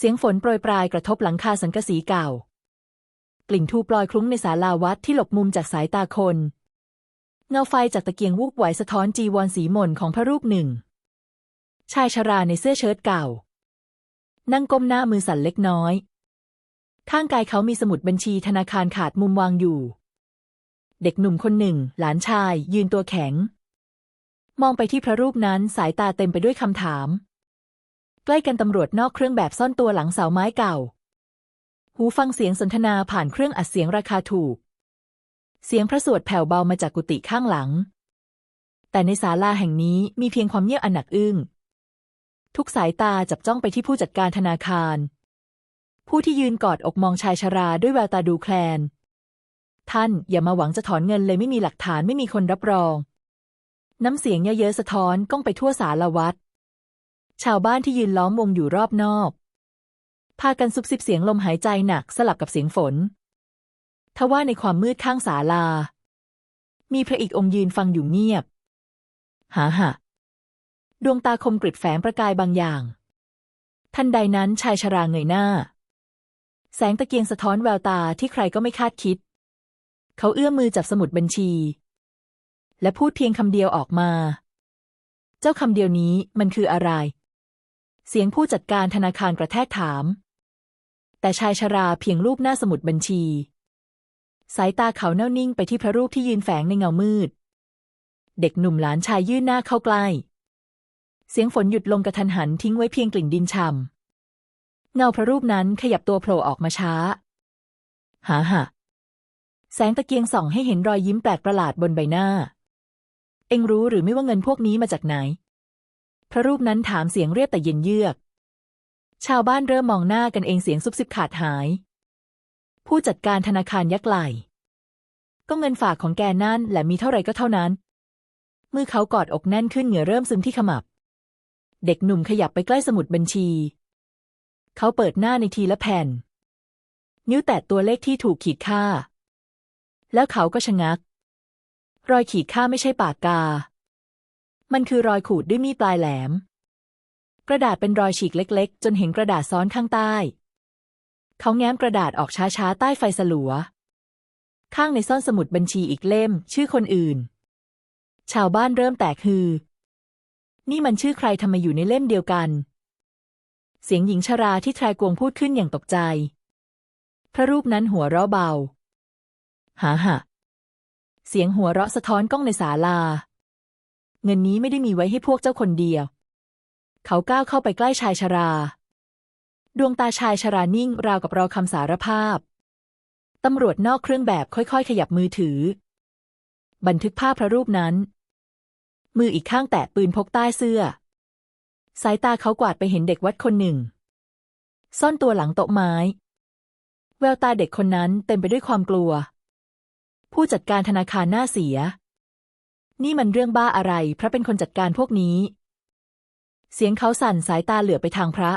เสียงฝนโปรยปลายกระทบหลังคาสังกะสีเก่า กลิ่นทูปลอยคลุ้งในศาลาวัดที่หลบมุมจากสายตาคน เงาไฟจากตะเกียงวูบไหวสะท้อนจีวรสีหม่นของพระรูปหนึ่ง ชายชราในเสื้อเชิ้ตเก่า นั่งก้มหน้ามือสั่นเล็กน้อย ข้างกายเขามีสมุดบัญชีธนาคารขาดมุมวางอยู่ เด็กหนุ่มคนหนึ่ง หลานชาย ยืนตัวแข็ง มองไปที่พระรูปนั้นสายตาเต็มไปด้วยคำถาม ใกล้กันตำรวจนอกเครื่องแบบซ่อนตัวหลังเสาไม้เก่า หูฟังเสียงสนทนาผ่านเครื่องอัดเสียงราคาถูก เสียงพระสวดแผ่วเบามาจากกุฏิข้างหลัง แต่ในศาลาแห่งนี้มีเพียงความเงียบอันหนักอึ้ง ทุกสายตาจับจ้องไปที่ผู้จัดการธนาคาร ผู้ที่ยืนกอดอกมองชายชราด้วยแววตาดูแคลน ท่านอย่ามาหวังจะถอนเงินเลยไม่มีหลักฐานไม่มีคนรับรอง น้ำเสียงเยอะๆสะท้อนก้องไปทั่วศาลาวัด ชาวบ้านที่ยืนล้อมวงอยู่รอบนอก พากันซุบซิบเสียงลมหายใจหนักสลับกับเสียงฝน ทว่าในความมืดข้างศาลา มีพระอีกองค์ยืนฟังอยู่เงียบ หาหะดวงตาคมกริบแฝงประกายบางอย่าง ทันใดนั้นชายชราเงยหน้า แสงตะเกียงสะท้อนแววตาที่ใครก็ไม่คาดคิด เขาเอื้อมมือจับสมุดบัญชี และพูดเพียงคำเดียวออกมา เจ้าคำเดียวนี้มันคืออะไร เสียงผู้จัดการธนาคารกระแทกถาม แต่ชายชราเพียงรูปหน้าสมุดบัญชี สายตาเขาแน่วนิ่งไปที่พระรูปที่ยืนแฝงในเงามืด เด็กหนุ่มหลานชายยื่นหน้าเข้าใกล้ เสียงฝนหยุดลงกระทันหันทิ้งไว้เพียงกลิ่นดินช่ำเงาพระรูปนั้นขยับตัวโผล่ออกมาช้า หาหะแสงตะเกียงส่องให้เห็นรอยยิ้มแปลกประหลาดบนใบหน้า เอ็งรู้หรือไม่ว่าเงินพวกนี้มาจากไหน พระรูปนั้นถามเสียงเรียบแต่เย็นเยือก ชาวบ้านเริ่มมองหน้ากันเองเสียงซุบซิบขาดหาย ผู้จัดการธนาคารยักไหล่ก็เงินฝากของแกนั่น และมีเท่าไรก็เท่านั้น มือเขากอดอกแน่นขึ้นเหงื่อเริ่มซึมที่ขมับ เด็กหนุ่มขยับไปใกล้สมุดบัญชี เขาเปิดหน้าในทีละแผ่น นิ้วแตะตัวเลขที่ถูกขีดค่า แล้วเขาก็ชะงัก รอยขีดค่าไม่ใช่ปากกา มันคือรอยขูดด้วยมีดปลายแหลม กระดาษเป็นรอยฉีกเล็ก ๆ จนเห็นกระดาษซ้อนข้างใต้ เขาแง้มกระดาษออกช้าๆ ใต้ไฟสลัว ข้างในซ่อนสมุดบัญชีอีกเล่ม ชื่อคนอื่น ชาวบ้านเริ่มแตกฮือ นี่มันชื่อใครทำไมอยู่ในเล่มเดียวกัน เสียงหญิงชราที่ทรกวงพูดขึ้นอย่างตกใจ พระรูปนั้นหัวเราะเบา หาหะเสียงหัวเราะสะท้อนก้องในศาลา เงินนี้ไม่ได้มีไว้ให้พวกเจ้าคนเดียว เขาก้าวเข้าไปใกล้ชายชรา ดวงตาชายชรานิ่งราวกับรอคำสารภาพ ตำรวจนอกเครื่องแบบค่อยๆ ขยับมือถือ บันทึกภาพพระรูปนั้น มืออีกข้างแตะปืนพกใต้เสื้อ สายตาเขากวาดไปเห็นเด็กวัดคนหนึ่ง ซ่อนตัวหลังโต๊ะไม้ แววตาเด็กคนนั้นเต็มไปด้วยความกลัว ผู้จัดการธนาคารหน้าเสีย นี่มันเรื่องบ้าอะไร พระเป็นคนจัดการพวกนี้ เสียงเขาสั่นสายตาเหลือไปทางพระ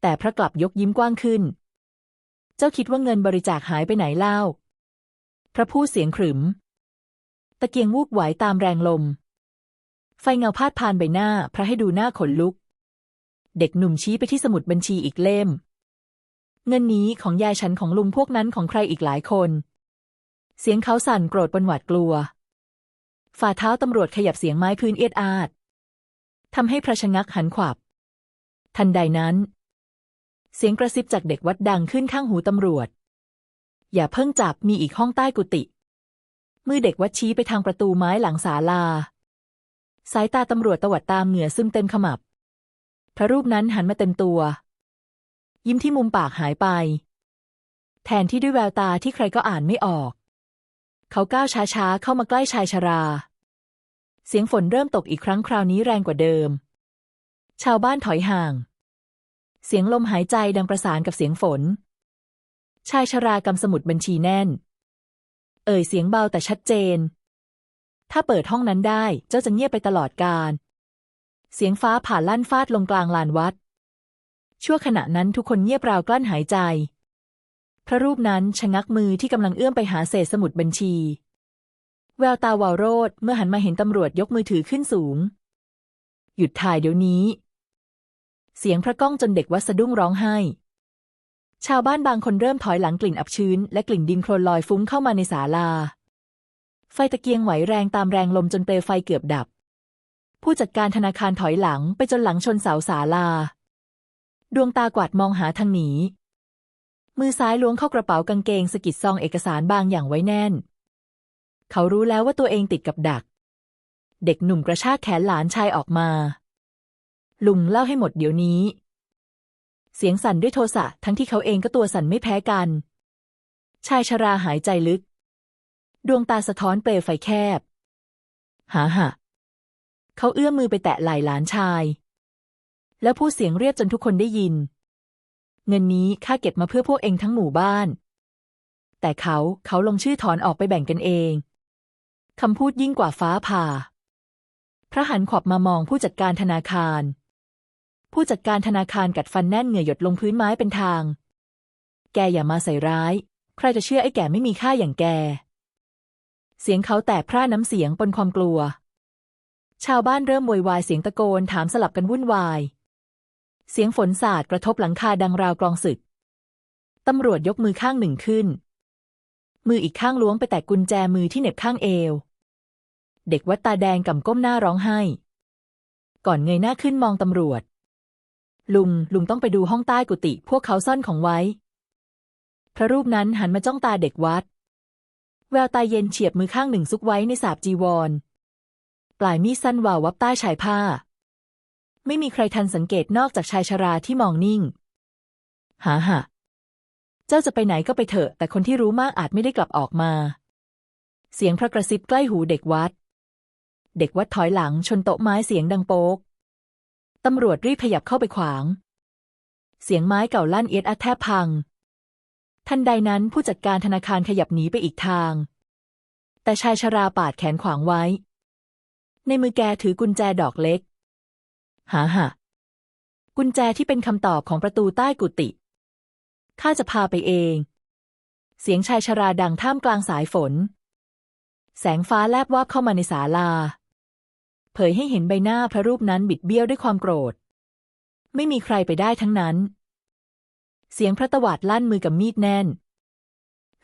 แต่พระกลับยกยิ้มกว้างขึ้น เจ้าคิดว่าเงินบริจาคหายไปไหนเล่า พระพูดเสียงขรึม ตะเกียงวูบไหวตามแรงลม ไฟเงาพาดพานใบหน้า พระให้ดูหน้าขนลุก เด็กหนุ่มชี้ไปที่สมุดบัญชีอีกเล่ม เงินนี้ของยายฉันของลุงพวกนั้นของใครอีกหลายคน เสียงเขาสั่นโกรธบนหวาดกลัว ฝ่าเท้าตำรวจขยับเสียงไม้พื้นเอียดอาดทำให้พระชะงักหันขวับ ทันใดนั้น เสียงกระซิบจากเด็กวัดดังขึ้นข้างหูตำรวจ อย่าเพิ่งจับมีอีกห้องใต้กุฏิมือเด็กวัดชี้ไปทางประตูไม้หลังศาลา สายตาตำรวจตวัดตามเหงื่อซึมเต็มขมับ พระรูปนั้นหันมาเต็มตัว ยิ้มที่มุมปากหายไป แทนที่ด้วยแววตาที่ใครก็อ่านไม่ออก เขาก้าวช้าๆ เข้ามาใกล้ชายชรา เสียงฝนเริ่มตกอีกครั้งคราวนี้แรงกว่าเดิม ชาวบ้านถอยห่าง เสียงลมหายใจดังประสานกับเสียงฝน ชายชรากำสมุดบัญชีแน่น เอ่ยเสียงเบาแต่ชัดเจน ถ้าเปิดห้องนั้นได้เจ้าจะเงียบไปตลอดกาลเสียงฟ้าผ่าลั่นฟาดลงกลางลานวัด ชั่วขณะนั้นทุกคนเงียบราวกลั้นหายใจ พระรูปนั้นชะงักมือที่กำลังเอื้อมไปหาเศษสมุดบัญชี แววตาวาวโรดเมื่อหันมาเห็นตำรวจยกมือถือขึ้นสูง หยุดถ่ายเดี๋ยวนี้ เสียงพระก้องจนเด็กวัดสะดุ้งร้องไห้ ชาวบ้านบางคนเริ่มถอยหลังกลิ่นอับชื้น และกลิ่นดินโคลนลอยฟุ้งเข้ามาในศาลา ไฟตะเกียงไหวแรงตามแรงลมจนเปลวไฟเกือบดับ ผู้จัดการธนาคารถอยหลังไปจนหลังชนเสาศาลา ดวงตากวาดมองหาทางหนี มือซ้ายล้วงเข้ากระเป๋ากางเกงสกิดซองเอกสารบางอย่างไว้แน่น เขารู้แล้วว่าตัวเองติดกับดัก เด็กหนุ่มกระชากแขนหลานชายออกมา ลุงเล่าให้หมดเดี๋ยวนี้ เสียงสั่นด้วยโทสะทั้งที่เขาเองก็ตัวสั่นไม่แพ้กัน ชายชราหายใจลึก ดวงตาสะท้อนเปลวไฟแคบ หาหะเขาเอื้อมมือไปแตะไหล่หลานชาย แล้วพูดเสียงเรียบจนทุกคนได้ยิน เงินนี้ข้าเก็บมาเพื่อพวกเองทั้งหมู่บ้าน แต่เขาเขาลงชื่อถอนออกไปแบ่งกันเองคำพูดยิ่งกว่าฟ้าผ่า พระหันขวับมามองผู้จัดการธนาคาร ผู้จัดการธนาคารกัดฟันแน่นเหงื่อหยดลงพื้นไม้เป็นทาง แกอย่ามาใส่ร้าย ใครจะเชื่อไอ้แก่ไม่มีค่าอย่างแก เสียงเขาแตกพร่าน้ำเสียงปนความกลัว ชาวบ้านเริ่มโวยวายเสียงตะโกนถามสลับกันวุ่นวาย เสียงฝนสาดกระทบหลังคาดังราวกลองศึก ตำรวจยกมือข้างหนึ่งขึ้น มืออีกข้างล้วงไปแตะกุญแจมือที่เหน็บข้างเอว เด็กวัดตาแดงก่ำก้มหน้าร้องไห้ ก่อนเงยหน้าขึ้นมองตำรวจ ลุง ลุงต้องไปดูห้องใต้กุฏิพวกเขาซ่อนของไว้ พระรูปนั้นหันมาจ้องตาเด็กวัด แววตาเย็นเฉียบมือข้างหนึ่งซุกไว้ในสาบจีวร ปลายมีดสั้นวาววับใต้ชายผ้า ไม่มีใครทันสังเกตนอกจากชายชราที่มองนิ่ง หาหะเจ้าจะไปไหนก็ไปเถอะ แต่คนที่รู้มากอาจไม่ได้กลับออกมา เสียงพระกระซิบใกล้หูเด็กวัด เด็กวัดถอยหลังชนโต๊ะไม้เสียงดังโป๊กตำรวจรีบขยับเข้าไปขวาง เสียงไม้เก่าลั่นเอียดอัดแทบพัง ทันใดนั้นผู้จัดการธนาคารขยับหนีไปอีกทาง แต่ชายชราปาดแขนขวางไว้ ในมือแกถือกุญแจดอกเล็ก หาหะกุญแจที่เป็นคำตอบของประตูใต้กุฏิข้าจะพาไปเอง เสียงชายชราดังท่ามกลางสายฝน แสงฟ้าแลบวาบเข้ามาในศาลา เผยให้เห็นใบหน้าพระรูปนั้นบิดเบี้ยวด้วยความโกรธ ไม่มีใครไปได้ทั้งนั้น เสียงพระตวาดลั่นมือกับมีดแน่น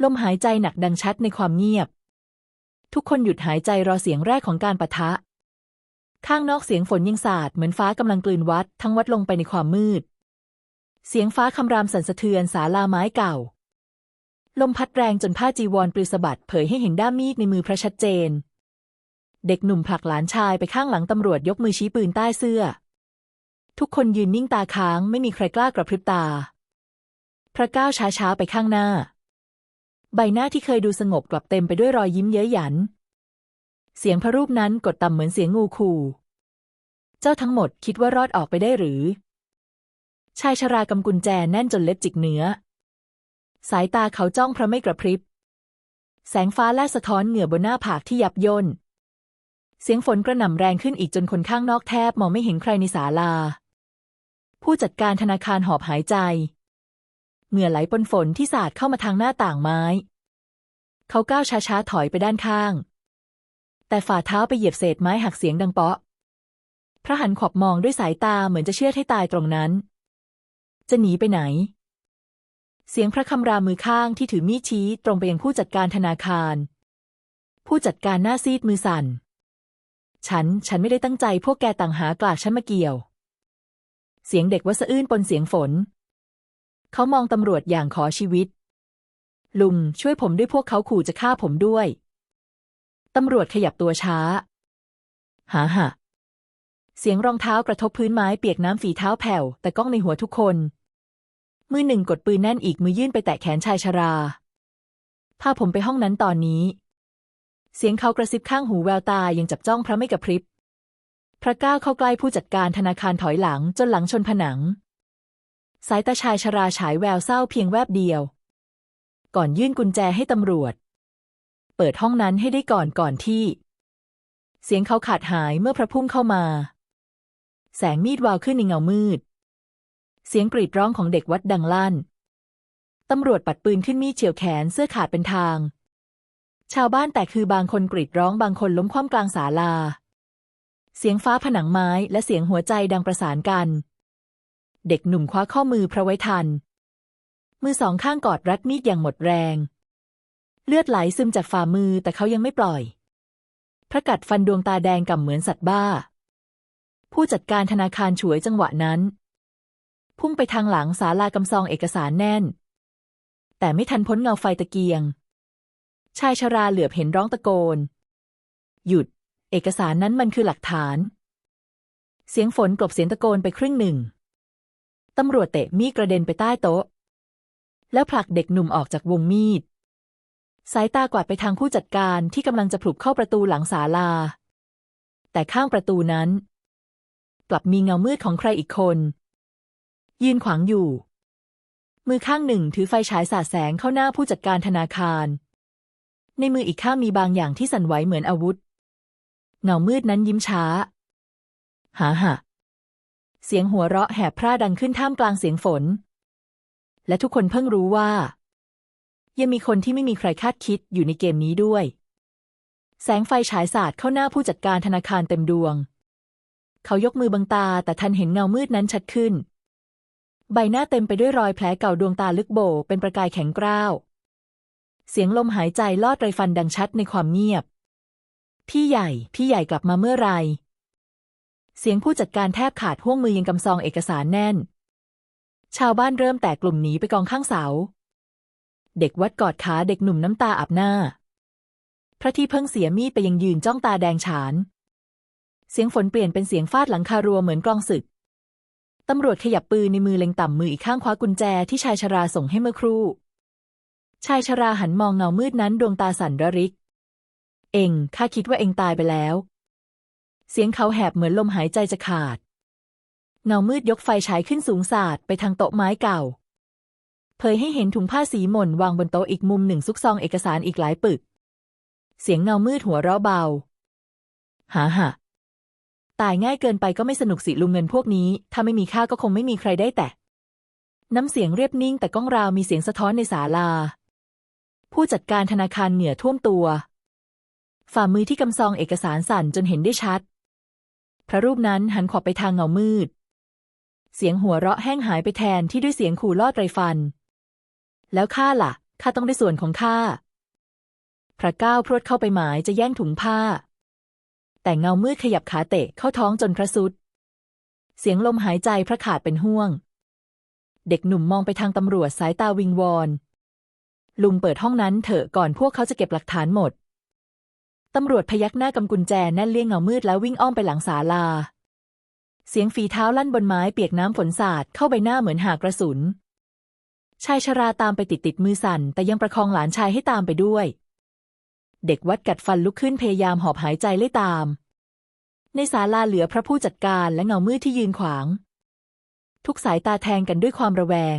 ลมหายใจหนักดังชัดในความเงียบ ทุกคนหยุดหายใจรอเสียงแรกของการปะทะ ข้างนอกเสียงฝนยังสาดเหมือนฟ้ากำลังกลืนวัด ทั้งวัดลงไปในความมืด เสียงฟ้าคำรามสั่นสะเทือนศาลาไม้เก่า ลมพัดแรงจนผ้าจีวรปลิวสะบัดเผยให้เห็นด้ามมีดในมือพระชัดเจน เด็กหนุ่มผลักหลานชายไปข้างหลังตำรวจยกมือชี้ปืนใต้เสื้อ ทุกคนยืนนิ่งตาค้างไม่มีใครกล้ากระพริบตา พระก้าวช้าๆไปข้างหน้า ใบหน้าที่เคยดูสงบกลับเต็มไปด้วยรอยยิ้มเย้ยหยัน เสียงพระรูปนั้นกดต่ำเหมือนเสียงงูขู่ เจ้าทั้งหมดคิดว่ารอดออกไปได้หรือ ชายชรากำกุญแจแน่นจนเล็บจิกเนื้อ สายตาเขาจ้องพระไม่กระพริบ แสงฟ้าแลสะท้อนเหงื่อบนหน้าผากที่ยับย่น เสียงฝนกระหน่ำแรงขึ้นอีกจนคนข้างนอกแทบมองไม่เห็นใครในศาลา ผู้จัดการธนาคารหอบหายใจ เหงื่อไหลปนฝนที่สาดเข้ามาทางหน้าต่างไม้ เขาก้าวช้าๆถอยไปด้านข้าง แต่ฝ่าเท้าไปเหยียบเศษไม้หักเสียงดังเปาะ พระหันขอบมองด้วยสายตาเหมือนจะเชื่อให้ตายตรงนั้น จะหนีไปไหน เสียงพระคำรามมือข้างที่ถือมีดชี้ตรงไปยังผู้จัดการธนาคาร ผู้จัดการหน้าซีดมือสั่น ฉัน ฉันไม่ได้ตั้งใจพวกแกต่างหากลากฉันมาเกี่ยว เสียงเด็กว่าสะอื้นปนเสียงฝน เขามองตำรวจอย่างขอชีวิต ลุงช่วยผมด้วยพวกเขาขู่จะฆ่าผมด้วย ตำรวจขยับตัวช้า หาหะเสียงรองเท้ากระทบพื้นไม้เปียกน้ำฝีเท้าแผ่ว แต่ก้องในหัวทุกคน มือหนึ่งกดปืนแน่นอีกมือยื่นไปแตะแขนชายชราพาผมไปห้องนั้นตอนนี้ เสียงเขากระซิบข้างหูแววตายังจับจ้องพระไม่กระพริบ พระก้าวเข้าใกล้ผู้จัดการธนาคารถอยหลังจนหลังชนผนัง สายตาชายชราฉายแววเศร้าเพียงแวบเดียว ก่อนยื่นกุญแจให้ตำรวจเปิดห้องนั้นให้ได้ก่อนก่อนที่ เสียงเขาขาดหายเมื่อพระพุ่งเข้ามา แสงมีดวาวขึ้นในเงามืด เสียงกรีดร้องของเด็กวัดดังลั่น ตำรวจปัดปืนขึ้นมีดเฉียวแขนเสื้อขาดเป็นทาง ชาวบ้านแตกคือบางคนกรีดร้องบางคนล้มคว่ำกลางศาลา เสียงฟ้าผนังไม้และเสียงหัวใจดังประสานกัน เด็กหนุ่มคว้าข้อมือพระไว้ทันมือสองข้างกอดรัดมีดอย่างหมดแรง เลือดไหลซึมจากฝ่ามือแต่เขายังไม่ปล่อย พระกัดฟันดวงตาแดงก่ำเหมือนสัตว์บ้า ผู้จัดการธนาคารฉวยจังหวะนั้น พุ่งไปทางหลังศาลากำซองเอกสารแน่น แต่ไม่ทันพ้นเงาไฟตะเกียง ชายชราเหลือบเห็นร้องตะโกน หยุด เอกสารนั้นมันคือหลักฐาน เสียงฝนกลบเสียงตะโกนไปครึ่งหนึ่งตำรวจเตะมีดกระเด็นไปใต้โต๊ะ แล้วผลักเด็กหนุ่มออกจากวงมีด สายตากวาดไปทางผู้จัดการที่กำลังจะผลุบเข้าประตูหลังศาลา แต่ข้างประตูนั้น กลับมีเงามืดของใครอีกคน ยืนขวางอยู่ มือข้างหนึ่งถือไฟฉายสาดแสงเข้าหน้าผู้จัดการธนาคาร ในมืออีกข้างมีบางอย่างที่สั่นไหวเหมือนอาวุธ เงามืดนั้นยิ้มช้าหาหะเสียงหัวเราะแหบพร่าดังขึ้นท่ามกลางเสียงฝน และทุกคนเพิ่งรู้ว่า ยังมีคนที่ไม่มีใครคาดคิดอยู่ในเกมนี้ด้วย แสงไฟฉายสาดเข้าหน้าผู้จัดการธนาคารเต็มดวง เขายกมือบังตาแต่ทันเห็นเงามืดนั้นชัดขึ้น ใบหน้าเต็มไปด้วยรอยแผลเก่าดวงตาลึกโบเป็นประกายแข็งกร้าว เสียงลมหายใจลอดไรฟันดังชัดในความเงียบ พี่ใหญ่ พี่ใหญ่กลับมาเมื่อไร เสียงผู้จัดการแทบขาดห่วงมือยังกำซองเอกสารแน่น ชาวบ้านเริ่มแตกกลุ่มหนีไปกองข้างเสา เด็กวัดกอดขาเด็กหนุ่มน้ำตาอาบหน้า พระที่เพิ่งเสียมีดไปยังยืนจ้องตาแดงฉาน เสียงฝนเปลี่ยนเป็นเสียงฟาดหลังคารัวเหมือนกลองศึก ตำรวจขยับปืนในมือเล็งต่ำมืออีกข้างคว้ากุญแจที่ชายชราส่งให้เมื่อครู่ ชายชราหันมองเงามืดนั้นดวงตาสั่นระริก เองข้าคิดว่าเองตายไปแล้ว เสียงเขาแหบเหมือนลมหายใจจะขาด เงามืดยกไฟฉายขึ้นสูงสาดไปทางโต๊ะไม้เก่า เผยให้เห็นถุงผ้าสีหม่นวางบนโต๊ะอีกมุมหนึ่งซุกซองเอกสารอีกหลายปึก เสียงเงามืดหัวเราะเบาหาหะตายง่ายเกินไปก็ไม่สนุกสิลุงเงินพวกนี้ ถ้าไม่มีค่าก็คงไม่มีใครได้แต่ น้ำเสียงเรียบนิ่งแต่ก้องราวมีเสียงสะท้อนในศาลา ผู้จัดการธนาคารเหงื่อท่วมตัว ฝ่ามือที่กำซองเอกสารสั่นจนเห็นได้ชัด พระรูปนั้นหันขวบไปทางเงามืด เสียงหัวเราะแห้งหายไปแทนที่ด้วยเสียงขู่ลอดไรฟัน แล้วข้าล่ะข้าต้องได้ส่วนของข้าพระก้าวพรวดเข้าไปหมายจะแย่งถุงผ้า แต่เงามืดขยับขาเตะเข้าท้องจนพระสุด เสียงลมหายใจพระขาดเป็นห่วง เด็กหนุ่มมองไปทางตำรวจสายตาวิงวอน ลุงเปิดห้องนั้นเถอะก่อนพวกเขาจะเก็บหลักฐานหมด ตำรวจพยักหน้ากำกุญแจแน่นเลี่ยงเงามืดแล้ววิ่งอ้อมไปหลังศาลา เสียงฝีเท้าลั่นบนไม้เปียกน้ำฝนสาดเข้าใบหน้าเหมือนหากระสุน ชายชราตามไปติดติดมือสั่น แต่ยังประคองหลานชายให้ตามไปด้วย เด็กวัดกัดฟันลุกขึ้นพยายามหอบหายใจไล่ตาม ในศาลาเหลือพระผู้จัดการและเงามืดที่ยืนขวาง ทุกสายตาแทงกันด้วยความระแวง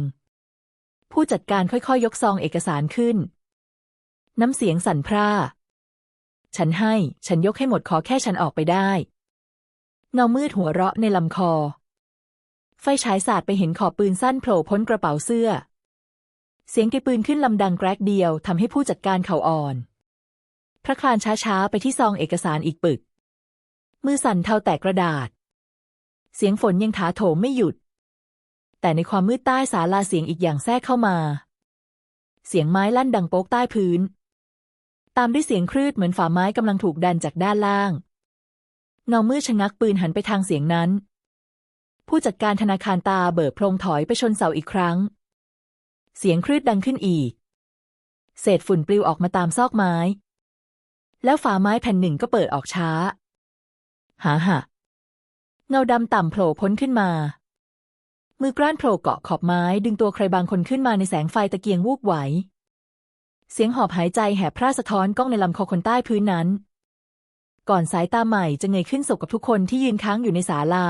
ผู้จัดการค่อยๆยกซองเอกสารขึ้น น้ำเสียงสั่นพร่า ฉันให้ ฉันยกให้หมดขอแค่ฉันออกไปได้ เงามืดหัวเราะในลำคอ ไฟฉายสาดไปเห็นขอบปืนสั้นโผล่พ้นกระเป๋าเสื้อ เสียงเกปืนขึ้นลำดังแกรกเดียวทำให้ผู้จัดการเข่าอ่อน พระคลานช้าๆ ไปที่ซองเอกสารอีกปึก มือสั่นเทาแตกกระดาษ เสียงฝนยังถาโถมไม่หยุด แต่ในความมืดใต้ศาลาเสียงอีกอย่างแทรกเข้ามา เสียงไม้ลั่นดังโป๊กใต้พื้น ตามด้วยเสียงครืดเหมือนฝ่าไม้กำลังถูกดันจากด้านล่างเงามืดชะงักปืนหันไปทางเสียงนั้น ผู้จัดการธนาคารตาเบิกโพลงถอยไปชนเสาอีกครั้ง เสียงครืดดังขึ้นอีก เศษฝุ่นปลิวออกมาตามซอกไม้ แล้วฝาไม้แผ่นหนึ่งก็เปิดออกช้า หาหะเงาดำต่ำโผล่พ้นขึ้นมา มือกล้านโผล่เกาะขอบไม้ดึงตัวใครบางคนขึ้นมาในแสงไฟตะเกียงวูบไหว เสียงหอบหายใจแหบพร่าสะท้อนกล้องในลำคอคนใต้พื้นนั้น ก่อนสายตาใหม่จะเงยขึ้นสบกับทุกคนที่ยืนค้างอยู่ในศาลา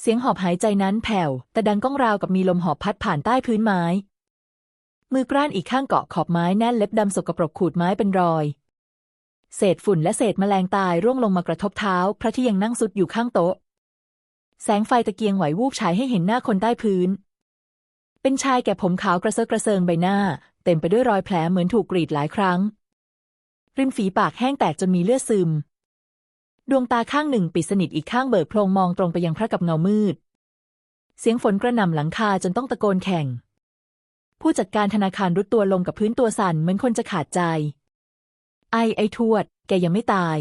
เสียงหอบหายใจนั้นแผ่ว แต่ดังก้องราวกับมีลมหอบพัดผ่านใต้พื้นไม้ มือกล้านอีกข้างเกาะขอบไม้แน่นเล็บดำสกปรกขูดไม้เป็นรอย เศษฝุ่นและเศษแมลงตายร่วงลงมากระทบเท้า พระที่ยังนั่งสุดอยู่ข้างโต๊ะ แสงไฟตะเกียงไหววูบฉายให้เห็นหน้าคนใต้พื้น เป็นชายแก่ผมขาวกระเซาะกระเซิงใบหน้า เต็มไปด้วยรอยแผลเหมือนถูกกรีดหลายครั้ง ริมฝีปากแห้งแตกจนมีเลือดซึม ดวงตาข้างหนึ่งปิดสนิทอีกข้างเบิกโพลงมองตรงไปยังพระกับเงามืด เสียงฝนกระหน่ำหลังคาจนต้องตะโกนแข่ง ผู้จัดการธนาคารรุดตัวลงกับพื้นตัวสั่นเหมือนคนจะขาดใจ ไอไอทวด แกยังไม่ตาย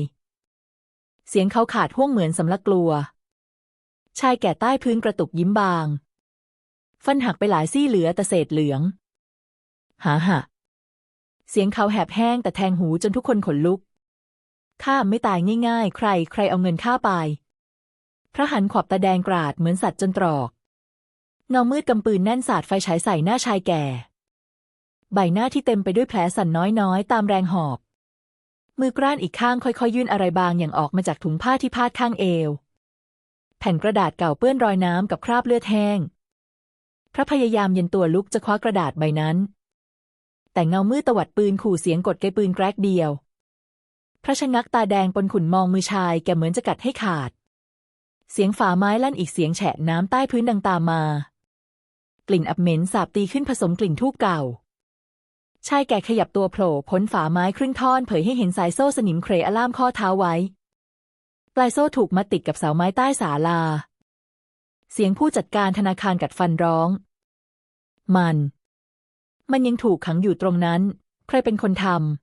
เสียงเขาขาดห่วงเหมือนสำลักกลัว ชายแก่ใต้พื้นกระตุกยิ้มบาง ฟันหักไปหลายซี่เหลือแต่เศษเหลือง หาหะเสียงเขาแหบแห้งแต่แทงหูจนทุกคนขนลุก ข้าไม่ตายง่าย ๆ ใคร ใครเอาเงินข้าไป พระหันขวับตาแดงกราดเหมือนสัตว์จนตรอก เงามืดกำปืนแน่นสาดไฟฉายใส่หน้าชายแก่ ใบหน้าที่เต็มไปด้วยแผลสั่นน้อยๆ ตามแรงหอบ มือกร้านอีกข้างค่อยๆ ยื่นอะไรบางอย่างออกมาจากถุงผ้าที่พาดข้างเอว แผ่นกระดาษเก่าเปื้อนรอยน้ำกับคราบเลือดแห้ง พระพยายามเย็นตัวลุกจะคว้ากระดาษใบนั้น แต่เงามืดตวัดปืนขู่เสียงกดไกปืนแกรกเดียว พระชะงักตาแดงปนขุนมองมือชายแกเหมือนจะกัดให้ขาด เสียงฝาไม้ลั่นอีกเสียงแฉะน้ำใต้พื้นดังตามมา กลิ่นอับเหม็นสาบตีขึ้นผสมกลิ่นทูบเก่า ชายแก่ขยับตัวโผล่พ้นฝาไม้ครึ่งท่อนเผยให้เห็นสายโซ่สนิมเครอล่ามข้อเท้าไว้ ปลายโซ่ถูกมัดติดกับเสาไม้ใต้ศาลา เสียงผู้จัดการธนาคารกัดฟันร้อง มัน มันยังถูกขังอยู่ตรงนั้น ใครเป็นคนทำ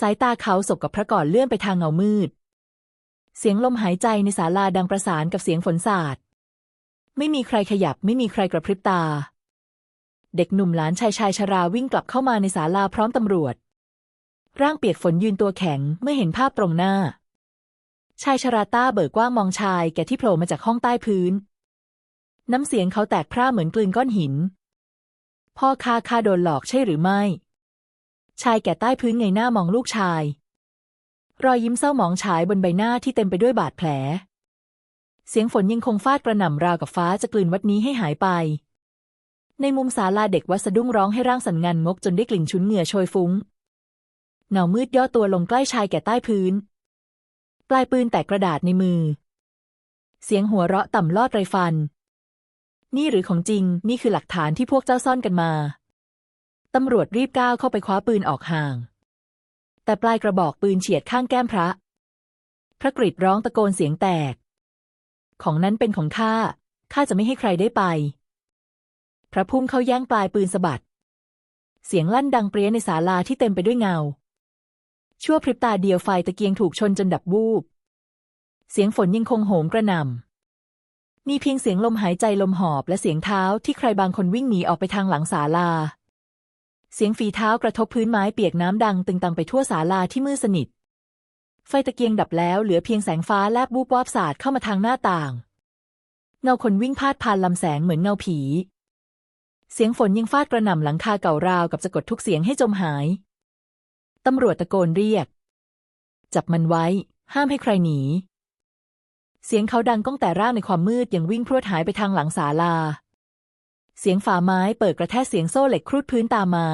สายตาเขาสบกับพระก่อนเลื่อนไปทางเงามืด เสียงลมหายใจในศาลาดังประสานกับเสียงฝนสาด ไม่มีใครขยับไม่มีใครกระพริบตา เด็กหนุ่มหลานชายชายชราวิ่งกลับเข้ามาในศาลาพร้อมตำรวจ ร่างเปียกฝนยืนตัวแข็งเมื่อเห็นภาพตรงหน้า ชายชราต้าเบิกกว้างมองชายแก่ที่โผล่มาจากห้องใต้พื้น น้ำเสียงเขาแตกพร่าเหมือนกลืนก้อนหิน พ่อข้าข้าโดนหลอกใช่หรือไม่ ชายแก่ใต้พื้นเงยหน้ามองลูกชาย รอยยิ้มเศร้าหมองฉายบนใบหน้าที่เต็มไปด้วยบาดแผล เสียงฝนยังคงฟาดกระหน่ำราวกับฟ้าจะกลืนวัดนี้ให้หายไป ในมุมศาลาเด็กวัดสะดุ้งร้องให้ร่างสันงันงกจนได้กลิ่นชุนเหงื่อโชยฟุ้งเงามืดย่อตัวลงใกล้ชายแก่ใต้พื้น ปลายปืนแตกกระดาษในมือ เสียงหัวเราะต่ำลอดไรฟัน นี่หรือของจริง นี่คือหลักฐานที่พวกเจ้าซ่อนกันมา ตำรวจรีบก้าวเข้าไปคว้าปืนออกห่าง แต่ปลายกระบอกปืนเฉียดข้างแก้มพระ พระกริดร้องตะโกนเสียงแตก ของนั้นเป็นของข้า ข้าจะไม่ให้ใครได้ไป พระพุ่งเข้าแย่งปลายปืนสะบัด เสียงลั่นดังเปรี้ยในศาลาที่เต็มไปด้วยเงา ชั่วพริบตาเดียวไฟตะเกียงถูกชนจนดับวูบ เสียงฝนยังคงโหมกระหน่ำมีเพียงเสียงลมหายใจลมหอบและเสียงเท้าที่ใครบางคนวิ่งหนีออกไปทางหลังศาลา เสียงฝีเท้ากระทบพื้นไม้เปียกน้ำดังตึงตังไปทั่วศาลาที่มืดสนิท ไฟตะเกียงดับแล้วเหลือเพียงแสงฟ้าแลบวูบวาบสาดเข้ามาทางหน้าต่าง เงาคนวิ่งพาดผ่านลำแสงเหมือนเงาผี เสียงฝนยังฟาดกระหน่ำหลังคาเก่าราวกับจะกดทุกเสียงให้จมหาย ตำรวจตะโกนเรียก จับมันไว้ ห้ามให้ใครหนี เสียงเขาดังก้องแต่ร่างในความมืดยังวิ่งพรวดหายไปทางหลังศาลา เสียงฝาไม้เปิดกระแทกเสียงโซ่เหล็กครูดพื้นตามมา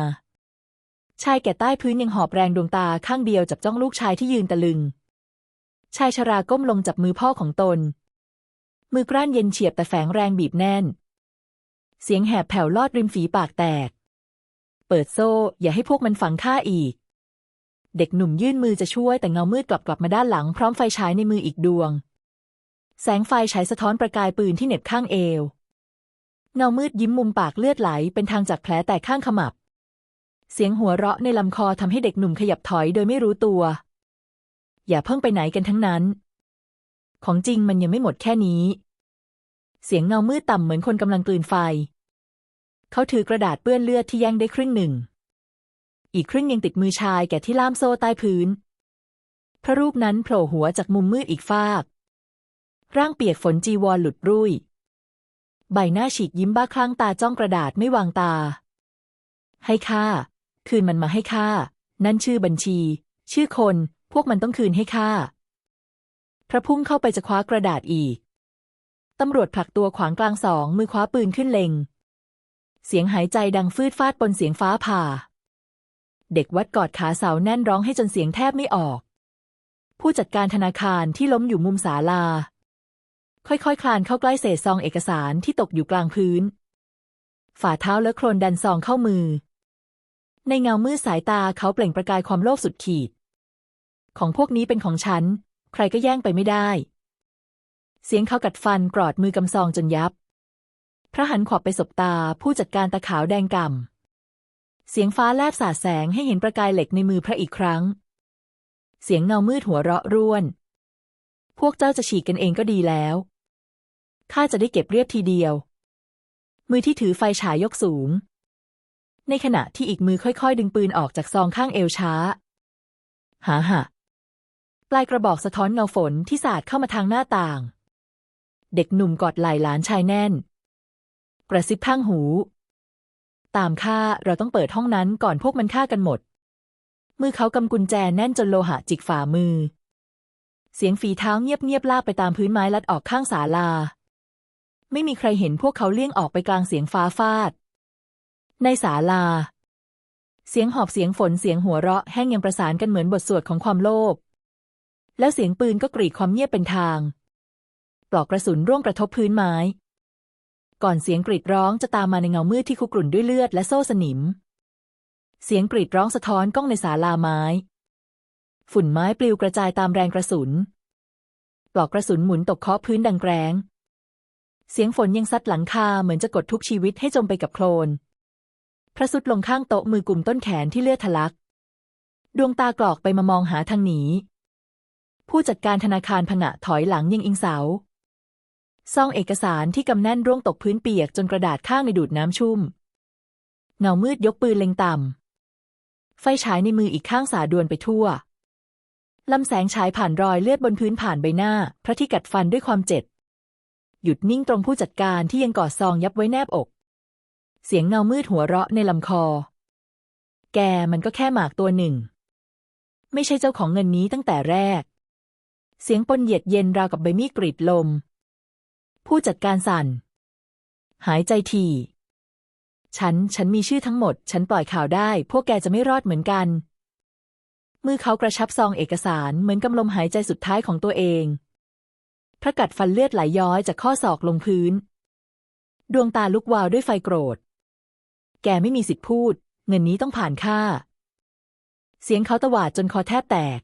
ชายแก่ใต้พื้นยังหอบแรงดวงตาข้างเดียวจับจ้องลูกชายที่ยืนตะลึง ชายชราก้มลงจับมือพ่อของตน มือกร้านเย็นเฉียบแต่แฝงแรงบีบแน่น เสียงแหบแผ่วลอดริมฝีปากแตก เปิดโซ่ อย่าให้พวกมันฝังข้าอีก เด็กหนุ่มยื่นมือจะช่วยแต่เงามืดกลับกลับมาด้านหลังพร้อมไฟฉายในมืออีกดวง แสงไฟฉายสะท้อนประกายปืนที่เหน็บข้างเอว เงามืดยิ้มมุมปากเลือดไหลเป็นทางจากแผลแตกข้างขมับ เสียงหัวเราะในลำคอทำให้เด็กหนุ่มขยับถอยโดยไม่รู้ตัว อย่าเพิ่งไปไหนกันทั้งนั้น ของจริงมันยังไม่หมดแค่นี้ เสียงเงามืดต่ำเหมือนคนกำลังกลืนไฟ เขาถือกระดาษเปื้อนเลือดที่แย่งได้ครึ่งหนึ่ง อีกครึ่งยังติดมือชายแก่ที่ล่ามโซ่ใต้พื้น พระรูปนั้นโผล่หัวจากมุมมืดอีกฟาก ร่างเปียกฝนจีวรหลุดรุ่ย ใบหน้าฉีกยิ้มบ้าคลั่งตาจ้องกระดาษไม่วางตา ให้ค่าคืนมันมาให้ค่านั่นชื่อบัญชี ชื่อคน พวกมันต้องคืนให้ค่าพระพุ่งเข้าไปจะคว้ากระดาษอีก ตำรวจผลักตัวขวางกลางสองมือคว้าปืนขึ้นเล็ง เสียงหายใจดังฟืดฟาดปนเสียงฟ้าผ่า เด็กวัดกอดขาเสาแน่นร้องให้จนเสียงแทบไม่ออก ผู้จัดการธนาคารที่ล้มอยู่มุมศาลา ค่อยๆคคลานเข้าใกล้เศษซองเอกสารที่ตกอยู่กลางพื้น ฝ่าเท้าและโครนดันซองเข้ามือ ในเงามืดสายตาเขาเปล่งประกายความโลภสุดขีด ของพวกนี้เป็นของฉัน ใครก็แย่งไปไม่ได้ เสียงเขากัดฟันกรอดมือกำซองจนยับ พระหันขวับไปสบตาผู้จัดการตาขาวแดงก่ำเสียงฟ้าแลบสาดแสงให้เห็นประกายเหล็กในมือพระอีกครั้ง เสียงเงามืดหัวเราะร่วน พวกเจ้าจะฉีกกันเองก็ดีแล้ว ข้าจะได้เก็บเรียบทีเดียว มือที่ถือไฟฉายยกสูง ในขณะที่อีกมือค่อยๆ ดึงปืนออกจากซองข้างเอวช้า หาหะปลายกระบอกสะท้อนเงาฝนที่สาดเข้ามาทางหน้าต่าง เด็กหนุ่มกอดไหล่หลานชายแน่น กระซิบข้างหู ตามข้าเราต้องเปิดห้องนั้นก่อนพวกมันฆ่ากันหมด มือเขากำกุญแจแน่นจนโลหะจิกฝ่ามือ เสียงฝีเท้าเงียบๆลากไปตามพื้นไม้ลัดออกข้างศาลา ไม่มีใครเห็นพวกเขาเลี่ยงออกไปกลางเสียงฟ้าฟาด ในศาลา เสียงหอบเสียงฝนเสียงหัวเราะแห้งยังประสานกันเหมือนบทสวดของความโลภ แล้วเสียงปืนก็กรีดความเงียบเป็นทาง ปลอกกระสุนร่วงกระทบพื้นไม้ ก่อนเสียงกรีดร้องจะตามมาในเงามืดที่คุกรุ่นด้วยเลือดและโซ่สนิม เสียงกรีดร้องสะท้อนก้องในศาลาไม้ ฝุ่นไม้ปลิวกระจายตามแรงกระสุนปลอกกระสุนหมุนตกเคาะพื้นดังแกรง เสียงฝนยังซัดหลังคาเหมือนจะกดทุกชีวิตให้จมไปกับโคลน พระสุดลงข้างโต๊ะมือกลุ่มต้นแขนที่เลือดทะลัก ดวงตากรอกไปมามองหาทางหนี ผู้จัดการธนาคารผงะถอยหลังยังอิงเสาซองเอกสารที่กำแน่นร่วงตกพื้นเปียกจนกระดาษข้างในดูดน้ำชุ่ม เงามืดยกปืนเล็งต่ำ ไฟฉายในมืออีกข้างสาดวนไปทั่วลำแสงฉายผ่านรอยเลือดบนพื้นผ่านใบหน้า พระที่กัดฟันด้วยความเจ็บ หยุดนิ่งตรงผู้จัดการที่ยังกอดซองยับไว้แนบอก เสียงเงามืดหัวเราะในลำคอ แกมันก็แค่หมากตัวหนึ่ง ไม่ใช่เจ้าของเงินนี้ตั้งแต่แรก เสียงปนเหยียดเย็นราวกับใบมีดกรีดลม ผู้จัดการสั่น หายใจทีฉัน ฉันมีชื่อทั้งหมด ฉันปล่อยข่าวได้ พวกแกจะไม่รอดเหมือนกัน มือเขากระชับซองเอกสารเหมือนกำลมหายใจสุดท้ายของตัวเอง พระกัดฟันเลือดไหลย้อยจากข้อศอกลงพื้น ดวงตาลุกวาวด้วยไฟโกรธ แกไม่มีสิทธิ์พูด เงินนี้ต้องผ่านค่าเสียงเขาตวาดจนคอแทบแตก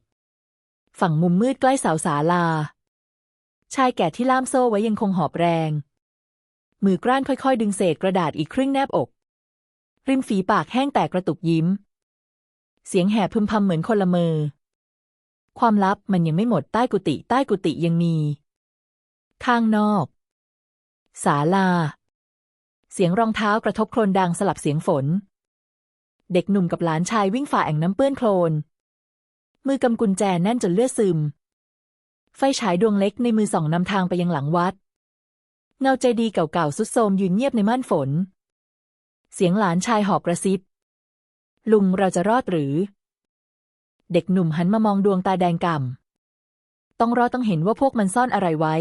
ฝั่งมุมมืดใกล้เสาศาลา ชายแก่ที่ล่ามโซ่ไว้ยังคงหอบแรง มือกร้านค่อยๆ ดึงเศษกระดาษอีกครึ่งแนบอก ริมฝีปากแห้งแตกกระตุกยิ้ม เสียงแหบพึมพำเหมือนคนละเมอความลับมันยังไม่หมดใต้กุฏิใต้กุฏิยังมี ข้างนอกศาลา เสียงรองเท้ากระทบโคลนดังสลับเสียงฝน เด็กหนุ่มกับหลานชายวิ่งฝ่าแอ่งน้ำเปื้อนโคลน มือกำกุญแจแน่นจนเลือดซึม ไฟฉายดวงเล็กในมือส่องนำทางไปยังหลังวัด เงาใจดีเก่าๆสุดโทมยืนเงียบในม่านฝน เสียงหลานชายหอบกระซิบ ลุงเราจะรอดหรือ เด็กหนุ่มหันมามองดวงตาแดงก่ำต้องรอต้องเห็นว่าพวกมันซ่อนอะไรไว้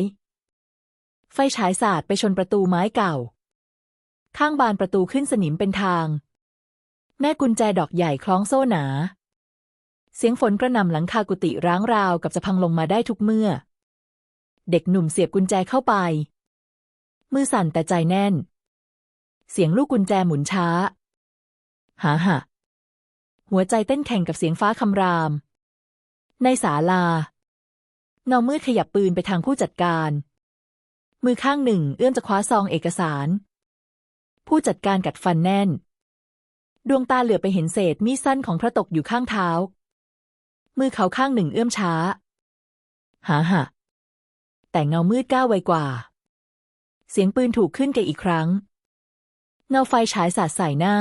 ไฟฉายสาดไปชนประตูไม้เก่า ข้างบานประตูขึ้นสนิมเป็นทาง แม่กุญแจดอกใหญ่คล้องโซ่หนา เสียงฝนกระหน่ำหลังคากุฏิร้างราวกับจะพังลงมาได้ทุกเมื่อ เด็กหนุ่มเสียบกุญแจเข้าไป มือสั่นแต่ใจแน่น เสียงลูกกุญแจหมุนช้า หาหะหัวใจเต้นแข่งกับเสียงฟ้าคำราม ในศาลาเงามืดขยับปืนไปทางผู้จัดการ มือข้างหนึ่งเอื้อมจะคว้าซองเอกสาร ผู้จัดการกัดฟันแน่น ดวงตาเหลือไปเห็นเศษมีดสั้นของพระตกอยู่ข้างเท้า มือเขาข้างหนึ่งเอื้อมช้า หาหะแต่เงามืดก้าวไวกว่า เสียงปืนถูกขึ้นแกอีกครั้ง เงาไฟฉายสาดใส่หน้า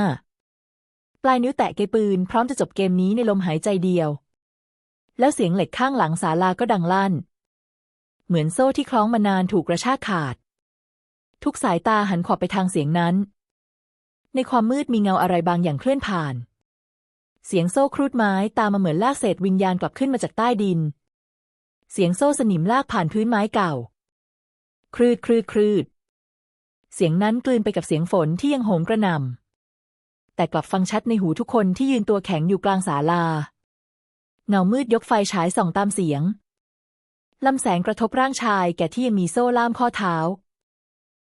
ปลายนิ้วแตะเกยปืนพร้อมจะจบเกมนี้ในลมหายใจเดียว แล้วเสียงเหล็กข้างหลังศาลาก็ดังลั่น เหมือนโซ่ที่คล้องมานานถูกกระชากขาด ทุกสายตาหันขวบไปทางเสียงนั้น ในความมืดมีเงาอะไรบางอย่างเคลื่อนผ่าน เสียงโซ่ครูดไม้ตามมาเหมือนลากเศษวิญญาณกลับขึ้นมาจากใต้ดิน เสียงโซ่สนิมลากผ่านพื้นไม้เก่าครืดครืดครืด เสียงนั้นกลืนไปกับเสียงฝนที่ยังโหมกระหน่ำแต่กลับฟังชัดในหูทุกคนที่ยืนตัวแข็งอยู่กลางศาลาเงามืดยกไฟฉายส่องตามเสียง ลำแสงกระทบร่างชายแก่ที่ยังมีโซ่ล่ามข้อเท้า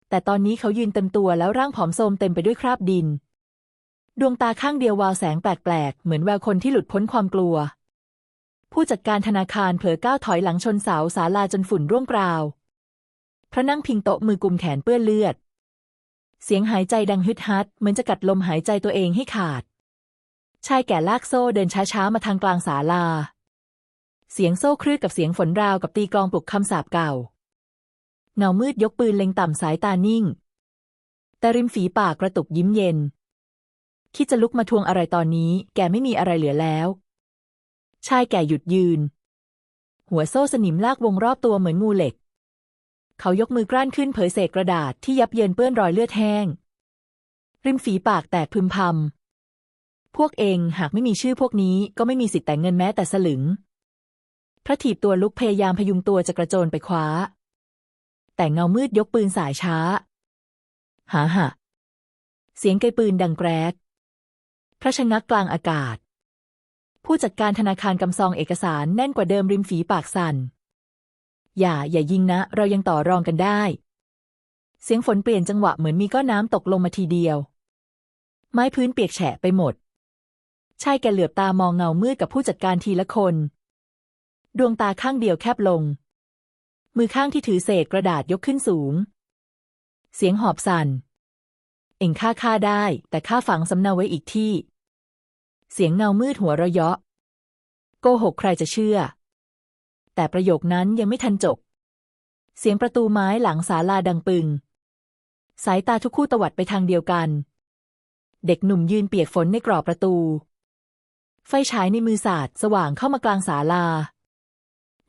แต่ตอนนี้เขายืนเต็มตัวแล้วร่างผอมโทรมเต็มไปด้วยคราบดิน ดวงตาข้างเดียววาวแสงแปลกๆ เหมือนแววคนที่หลุดพ้นความกลัว ผู้จัดการธนาคารเผลอก้าวถอยหลังชนเสาศาลาจนฝุ่นร่วงกราว พระนั่งพิงโต๊ะมือกุมแขนเปื้อนเลือด เสียงหายใจดังฮึดฮัดเหมือนจะกัดลมหายใจตัวเองให้ขาด ชายแก่ลากโซ่เดินช้าๆมาทางกลางศาลา เสียงโซ่คลืดกับเสียงฝนราวกับตีกลองปลุกคำสาปเก่า เงามืดยกปืนเล็งต่ำสายตานิ่ง แต่ริมฝีปากกระตุกยิ้มเย็น คิดจะลุกมาทวงอะไรตอนนี้ แกไม่มีอะไรเหลือแล้ว ชายแก่หยุดยืน หัวโซ่สนิมลากวงรอบตัวเหมือนงูเหล็ก เขายกมือกลั้นขึ้นเผยเศษกระดาษที่ยับเยินเปื้อนรอยเลือดแห้ง ริมฝีปากแตกพึมพำพวกเองหากไม่มีชื่อพวกนี้ก็ไม่มีสิทธิ์แต่งเงินแม้แต่สลึง พระถีบตัวลุกพยายามพยุงตัวจะกระโจนไปคว้า แต่เงามืดยกปืนสายช้า หาหะเสียงไกปืนดังแกรก พระชะงักกลางอากาศ ผู้จัดการธนาคารกำซองเอกสารแน่นกว่าเดิมริมฝีปากสั่น อย่าอย่ายิงนะ เรายังต่อรองกันได้ เสียงฝนเปลี่ยนจังหวะเหมือนมีก้อนน้ำตกลงมาทีเดียว ไม้พื้นเปียกแฉะไปหมดชายแกเหลือบตามองเงามืดกับผู้จัดการทีละคน ดวงตาข้างเดียวแคบลง มือข้างที่ถือเศษกระดาษยกขึ้นสูง เสียงหอบสั่น เอ็งฆ่าข้าได้ แต่ข้าฝังสำเนาไว้อีกที่ เสียงเงามืดหัวเราะเยาะ โกหกใครจะเชื่อ แต่ประโยคนั้นยังไม่ทันจบ เสียงประตูไม้หลังศาลาดังปึง สายตาทุกคู่ตวัดไปทางเดียวกัน เด็กหนุ่มยืนเปียกฝนในกรอบประตู ไฟฉายในมือสาดสว่างเข้ามากลางศาลา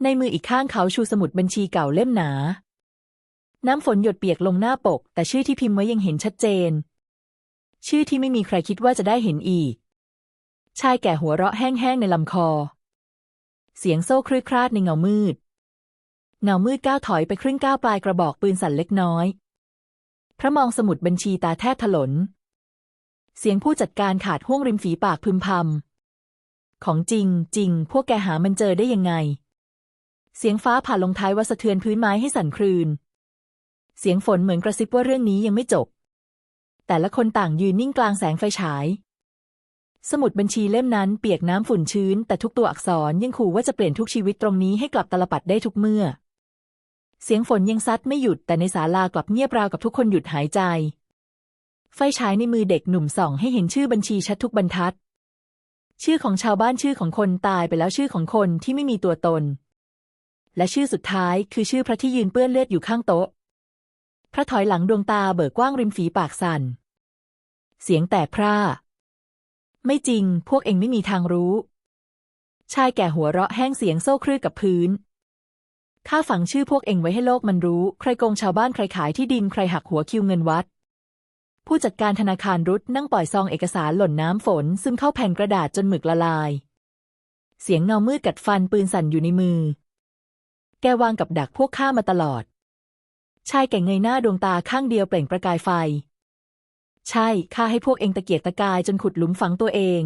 ในมืออีกข้างเขาชูสมุดบัญชีเก่าเล่มหนา น้ำฝนหยดเปียกลงหน้าปก แต่ชื่อที่พิมพ์ไว้ยังเห็นชัดเจน ชื่อที่ไม่มีใครคิดว่าจะได้เห็นอีก ชายแก่หัวเราะแห้งๆในลำคอ เสียงโซ่คลืดคลาดในเงามืด เงามืดก้าวถอยไปครึ่งก้าวปลายกระบอกปืนสั่นเล็กน้อย พระมองสมุดบัญชีตาแทบถลน เสียงผู้จัดการขาดห้วงริมฝีปากพึมพำของจริงจริง พวกแกหามันเจอได้ยังไง เสียงฟ้าผ่าลงท้ายว่าสะเทือนพื้นไม้ให้สั่นคลืน เสียงฝนเหมือนกระซิบว่าเรื่องนี้ยังไม่จบ แต่ละคนต่างยืนนิ่งกลางแสงไฟฉาย สมุดบัญชีเล่มนั้นเปียกน้ำฝุ่นชื้น แต่ทุกตัวอักษรยังขู่ว่าจะเปลี่ยนทุกชีวิตตรงนี้ให้กลับตลปัดได้ทุกเมื่อ เสียงฝนยังซัดไม่หยุดแต่ในศาลากลับเงียบราวกับทุกคนหยุดหายใจ ไฟฉายในมือเด็กหนุ่มส่อง ให้เห็นชื่อบัญชีชัดทุกบรรทัด ชื่อของชาวบ้านชื่อของคนตายไปแล้วชื่อของคนที่ไม่มีตัวตน และชื่อสุดท้ายคือชื่อพระที่ยืนเปื้อนเลือดอยู่ข้างโต๊ะ พระถอยหลังดวงตาเบิกกว้างริมฝีปากสั่น เสียงแตกพร่า ไม่จริง พวกเองไม่มีทางรู้ ชายแก่หัวเราะแห้งเสียงโซ่คลืดกับพื้น ข้าฝังชื่อพวกเองไว้ให้โลกมันรู้ ใครโกงชาวบ้านใครขายที่ดินใครหักหัวคิวเงินวัด ผู้จัดการธนาคารรุดนั่งปล่อยซองเอกสารหล่นน้ำฝน ซึ่งเข้าแผ่นกระดาษจนหมึกละลาย เสียงเงามืดกัดฟันปืนสั่นอยู่ในมือ แกวางกับดักพวกข้ามาตลอด ชายแก่เงยหน้าดวงตาข้างเดียวเปล่งประกายไฟ ใช่ ข้าให้พวกเองตะเกียกตะกายจนขุดหลุมฝังตัวเอง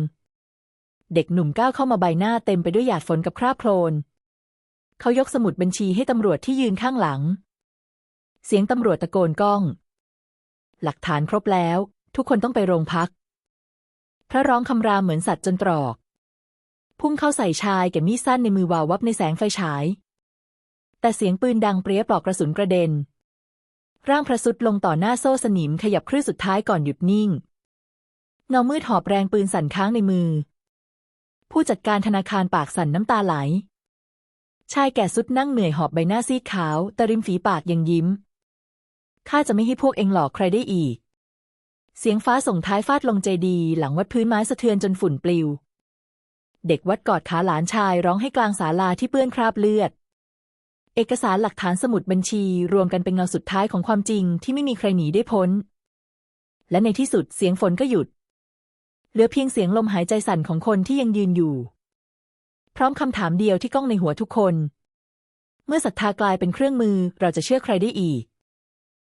เด็กหนุ่มก้าวเข้ามาใบหน้าเต็มไปด้วยหยาดฝนกับคราบโคลน เขายกสมุดบัญชีให้ตำรวจที่ยืนข้างหลัง เสียงตำรวจตะโกนก้อง หลักฐานครบแล้ว ทุกคนต้องไปโรงพัก พระร้องคำรามเหมือนสัตว์จนตรอก พุ่งเข้าใส่ชายแก่มีดสั้นในมือวาววับในแสงไฟฉาย แต่เสียงปืนดังเปรี้ยปลอกกระสุนกระเด็น ร่างพระสุดลงต่อหน้าโซ่สนิมขยับคลื่นสุดท้ายก่อนหยุดนิ่ง เงามืดหอบแรงปืนสั่นค้างในมือ ผู้จัดการธนาคารปากสั่นน้ำตาไหล ชายแก่สุดนั่งเหนื่อยหอบใบหน้าซีดขาว แต่ริมฝีปากยังยิ้ม ข้าจะไม่ให้พวกเองหลอกใครได้อีก เสียงฟ้าส่งท้ายฟาดลงเจดี หลังวัดพื้นไม้สะเทือนจนฝุ่นปลิว เด็กวัดกอดขาหลานชายร้องให้กลางศาลาที่เปื้อนคราบเลือด เอกสารหลักฐานสมุดบัญชีรวมกันเป็นเงาสุดท้ายของความจริงที่ไม่มีใครหนีได้พ้น และในที่สุดเสียงฝนก็หยุด เหลือเพียงเสียงลมหายใจสั่นของคนที่ยังยืนอยู่ พร้อมคำถามเดียวที่ก้องในหัวทุกคน เมื่อศรัทธากลายเป็นเครื่องมือเราจะเชื่อใครได้อีก